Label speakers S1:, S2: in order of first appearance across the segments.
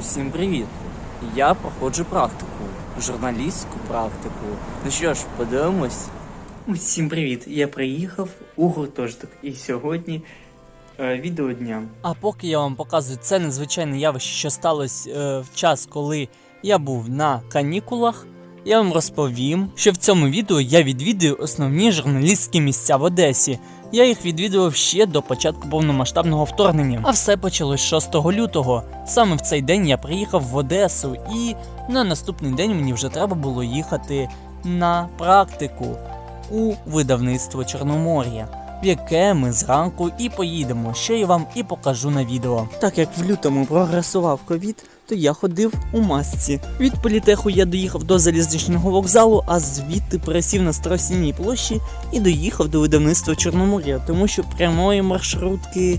S1: Усім привіт! Я проходжу практику, журналістську практику. Ну що ж, подивимось. Усім привіт! Я приїхав у гуртожиток і сьогодні е, відео дня.
S2: А поки я вам показую це незвичайне явище, що сталося е, в час, коли я був на канікулах, я вам розповім, що в цьому відео я відвідую основні журналістські місця в Одесі. Я їх відвідував ще до початку повномасштабного вторгнення. А все почалось 6 лютого. Саме в цей день я приїхав в Одесу, і на наступний день мені вже треба було їхати на практику у видавництво Чорномор'я яке ми зранку і поїдемо, що я вам і покажу на відео.
S1: Так як в лютому прогресував ковід, то я ходив у масці. Від політеху я доїхав до залізничного вокзалу, а звідти пересів на Старосінній площі і доїхав до видавництва Чорномор'я, тому що прямої маршрутки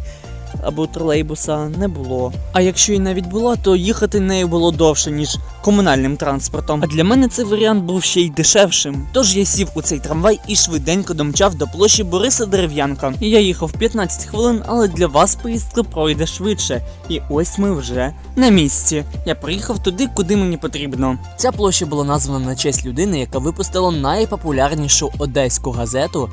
S1: або тролейбуса не було. А якщо і навіть була, то їхати нею було довше, ніж комунальним транспортом. А для мене цей варіант був ще й дешевшим. Тож я сів у цей трамвай і швиденько домчав до площі Бориса Дерев'янка. Я їхав 15 хвилин, але для вас поїздка пройде швидше. І ось ми вже на місці. Я приїхав туди, куди мені потрібно.
S2: Ця площа була названа на честь людини, яка випустила найпопулярнішу одеську газету,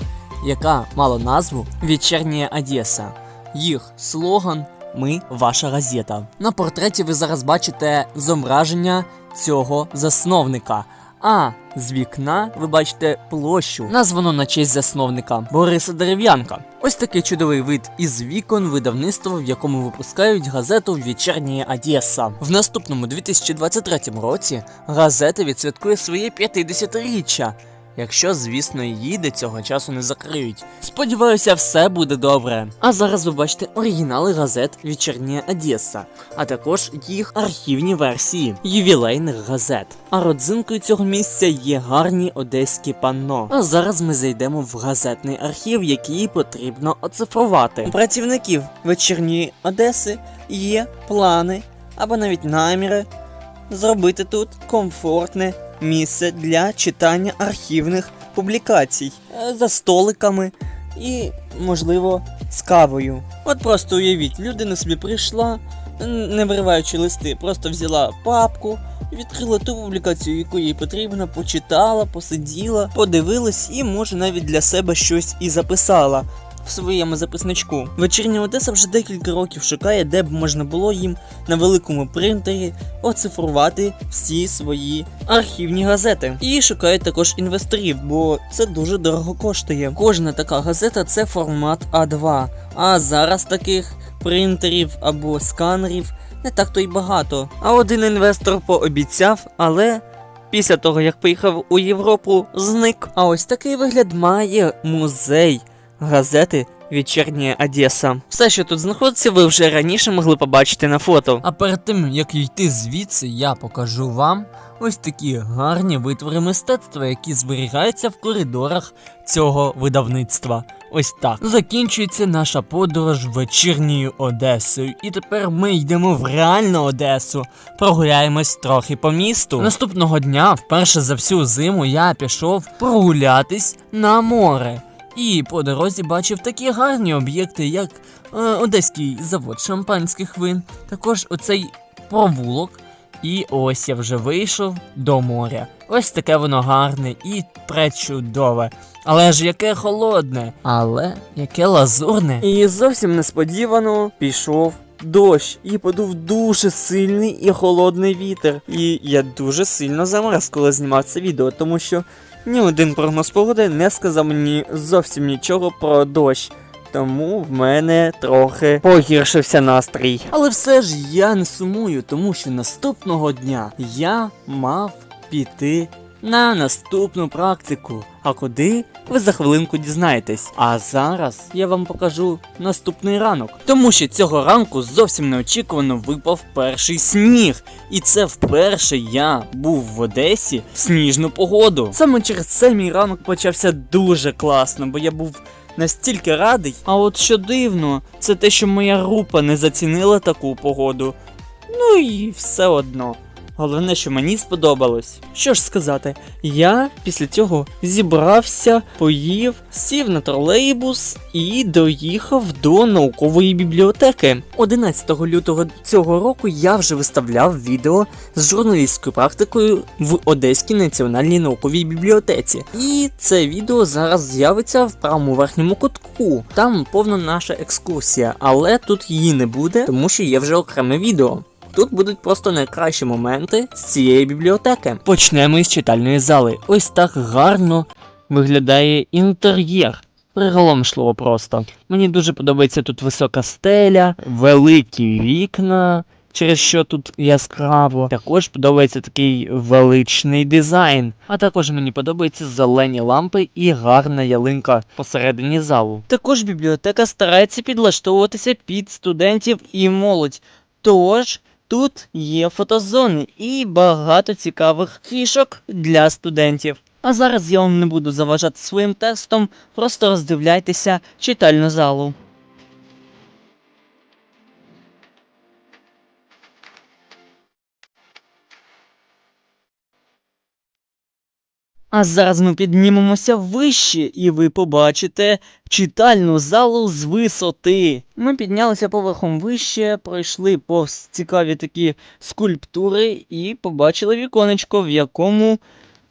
S2: яка мала назву Вечірня Одеса. Їх слоган Ми ваша газета. На портреті ви зараз бачите зображення цього засновника. А з вікна ви бачите площу, названу на честь засновника Бориса Дерев'янка. Ось такий чудовий вид із вікон видавництва, в якому випускають газету Вечірня Одеса. В наступному 2023 році газета відсвяткує своє 50-річчя. Якщо, звісно, її до цього часу не закриють. Сподіваюся, все буде добре. А зараз ви бачите оригінали газет Вечірня Одеса, а також їх архівні версії ювілейних газет. А родзинкою цього місця є гарні одеські панно. А зараз ми зайдемо в газетний архів, який потрібно оцифрувати.
S1: У працівників вечірньої Одеси є плани або навіть наміри зробити тут комфортне місце для читання архівних публікацій е, за столиками і, можливо, з кавою. От просто уявіть, людина собі прийшла, не вириваючи листи, просто взяла папку. Відкрила ту публікацію, яку їй потрібно, почитала, посиділа, подивилась і може навіть для себе щось і записала в своєму записничку. Вечірня Одеса вже декілька років шукає, де б можна було їм на великому принтері оцифрувати всі свої архівні газети. І шукають також інвесторів, бо це дуже дорого коштує. Кожна така газета це формат А2. А зараз таких принтерів або сканерів не так то й багато. А один інвестор пообіцяв, але. Після того, як поїхав у Європу, зник. А ось такий вигляд має музей газети Вечірня Одеса. Все, що тут знаходиться, ви вже раніше могли побачити на фото.
S2: А перед тим як йти звідси, я покажу вам ось такі гарні витвори мистецтва, які зберігаються в коридорах цього видавництва. Ось так закінчується наша подорож вечірньою Одесою. І тепер ми йдемо в реальну Одесу. Прогуляємось трохи по місту. Наступного дня, вперше за всю зиму, я пішов прогулятись на море. І по дорозі бачив такі гарні об'єкти, як е, Одеський завод шампанських вин, також оцей провулок. І ось я вже вийшов до моря. Ось таке воно гарне і пречудове. Але ж яке холодне, але яке лазурне.
S1: І зовсім несподівано пішов дощ, і подув дуже сильний і холодний вітер. І я дуже сильно замерз, коли знімав це відео, тому що ні один прогноз погоди не сказав мені зовсім нічого про дощ. Тому в мене трохи погіршився настрій.
S2: Але все ж я не сумую, тому що наступного дня я мав піти на наступну практику. А куди? Ви за хвилинку дізнаєтесь. А зараз я вам покажу наступний ранок. Тому що цього ранку зовсім неочікувано випав перший сніг. І це вперше я був в Одесі в сніжну погоду. Саме через це мій ранок почався дуже класно, бо я був настільки радий. А от що дивно, це те, що моя група не зацінила таку погоду. Ну і все одно.
S1: Головне, що мені сподобалось. Що ж сказати, я після цього зібрався, поїв, сів на тролейбус і доїхав до наукової бібліотеки. 11 лютого цього року я вже виставляв відео з журналістською практикою в Одеській національній науковій бібліотеці. І це відео зараз з'явиться в правому верхньому кутку. Там повна наша екскурсія, але тут її не буде, тому що є вже окреме відео. Тут будуть просто найкращі моменти з цієї бібліотеки. Почнемо із читальної зали. Ось так гарно виглядає інтер'єр. Приголомшливо просто. Мені дуже подобається тут висока стеля, великі вікна, через що тут яскраво. Також подобається такий величний дизайн. А також мені подобаються зелені лампи і гарна ялинка посередині залу. Також бібліотека старається підлаштовуватися під студентів і молодь. Тож тут є фотозони і багато цікавих фішок для студентів. А зараз я вам не буду заважати своїм тестом, просто роздивляйтеся читальну залу. А зараз ми піднімемося вище, і ви побачите читальну залу з висоти. Ми піднялися поверхом вище, пройшли повз цікаві такі скульптури і побачили віконечко, в якому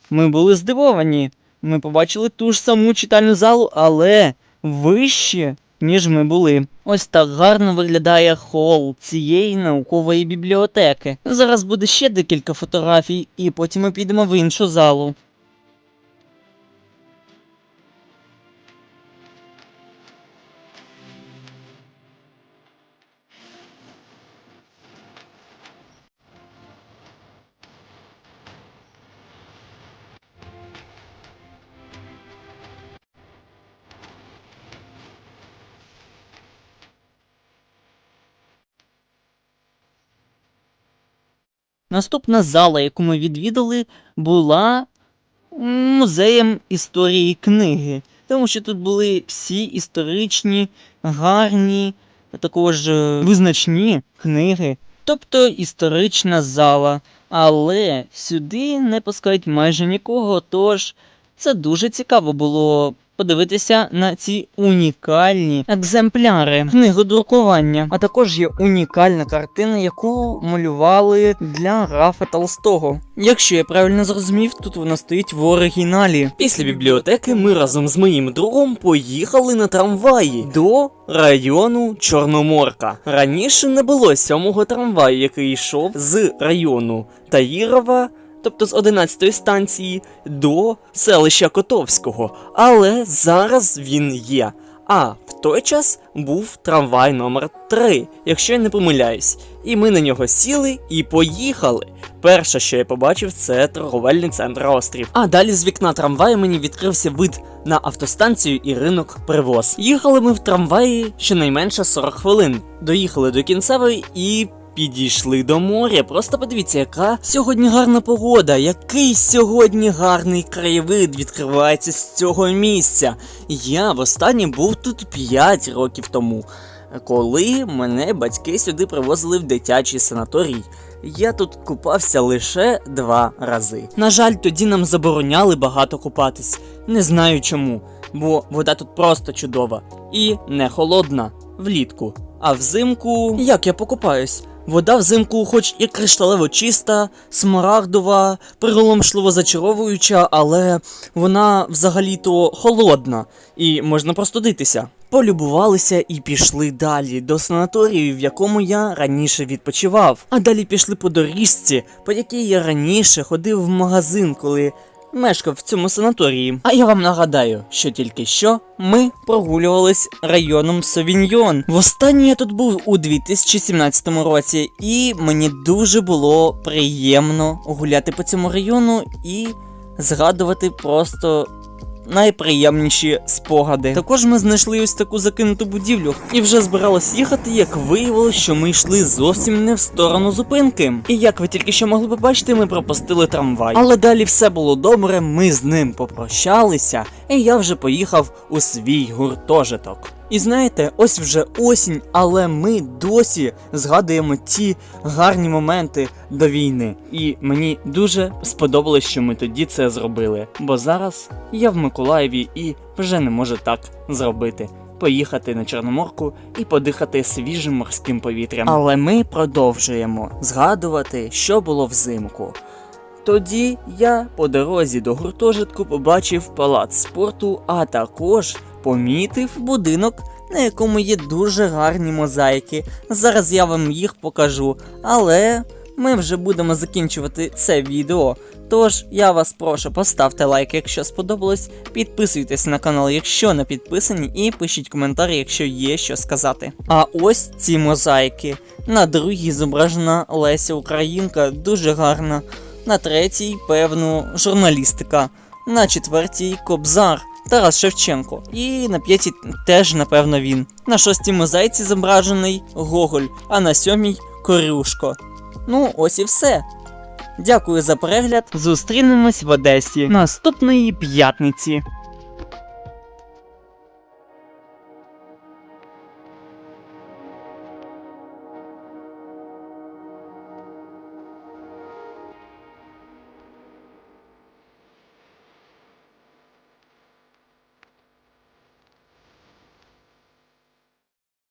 S1: ми були здивовані. Ми побачили ту ж саму читальну залу, але вище, ніж ми були. Ось так гарно виглядає хол цієї наукової бібліотеки. Зараз буде ще декілька фотографій, і потім ми підемо в іншу залу. Наступна зала, яку ми відвідали, була музеєм історії книги. Тому що тут були всі історичні, гарні, також е, визначні книги. Тобто історична зала. Але сюди не пускають майже нікого, тож це дуже цікаво було подивитися на ці унікальні екземпляри книгодрукування. А також є унікальна картина, яку малювали для Рафа Толстого. Якщо я правильно зрозумів, тут вона стоїть в оригіналі. Після бібліотеки ми разом з моїм другом поїхали на трамваї до району Чорноморка. Раніше не було сьомого трамваю, який йшов з району Таїрова тобто з 11-ї станції, до селища Котовського. Але зараз він є. А в той час був трамвай номер 3 якщо я не помиляюсь. І ми на нього сіли і поїхали. Перше, що я побачив, це торговельний центр острів. А далі з вікна трамваю мені відкрився вид на автостанцію і ринок привоз. Їхали ми в трамваї щонайменше 40 хвилин. Доїхали до кінцевої і Підійшли до моря. Просто подивіться, яка сьогодні гарна погода, який сьогодні гарний краєвид відкривається з цього місця. Я востаннє був тут 5 років тому, коли мене батьки сюди привозили в дитячий санаторій. Я тут купався лише два рази. На жаль, тоді нам забороняли багато купатись. Не знаю чому, бо вода тут просто чудова і не холодна влітку. А взимку як я покупаюсь? Вода взимку, хоч і кришталево чиста, смарагдова, приголомшливо зачаровуюча, але вона взагалі-то холодна, і можна простудитися. Полюбувалися і пішли далі до санаторію, в якому я раніше відпочивав. А далі пішли по доріжці, по якій я раніше ходив в магазин, коли мешкав в цьому санаторії. А я вам нагадаю, що тільки що ми прогулювались районом Совіньйон. Востаннє я тут був у 2017 році, і мені дуже було приємно гуляти по цьому району і згадувати просто. Найприємніші спогади. Також ми знайшли ось таку закинуту будівлю і вже збиралось їхати, як виявилось, що ми йшли зовсім не в сторону зупинки. І як ви тільки що могли побачити, ми пропустили трамвай. Але далі все було добре, ми з ним попрощалися, і я вже поїхав у свій гуртожиток.
S2: І знаєте, ось вже осінь, але ми досі згадуємо ті гарні моменти до війни. І мені дуже сподобалось, що ми тоді це зробили. Бо зараз я в Миколаєві і вже не можу так зробити. Поїхати на Чорноморку і подихати свіжим морським повітрям. Але ми продовжуємо згадувати, що було взимку. Тоді я по дорозі до гуртожитку побачив палац спорту, а також помітив будинок, на якому є дуже гарні мозаїки. Зараз я вам їх покажу, але ми вже будемо закінчувати це відео. Тож я вас прошу, поставте лайк, якщо сподобалось, підписуйтесь на канал, якщо не підписані, і пишіть коментарі, якщо є що сказати. А ось ці мозаїки. На другій зображена Леся Українка, дуже гарна. На третій, певно, журналістика. На четвертій Кобзар, Тарас Шевченко. І на п'ятій теж, напевно, він. На шостій мозаїці зображений Гоголь, а на сьомій Корюшко. Ну, ось і все. Дякую за перегляд. Зустрінемось в Одесі наступної п'ятниці.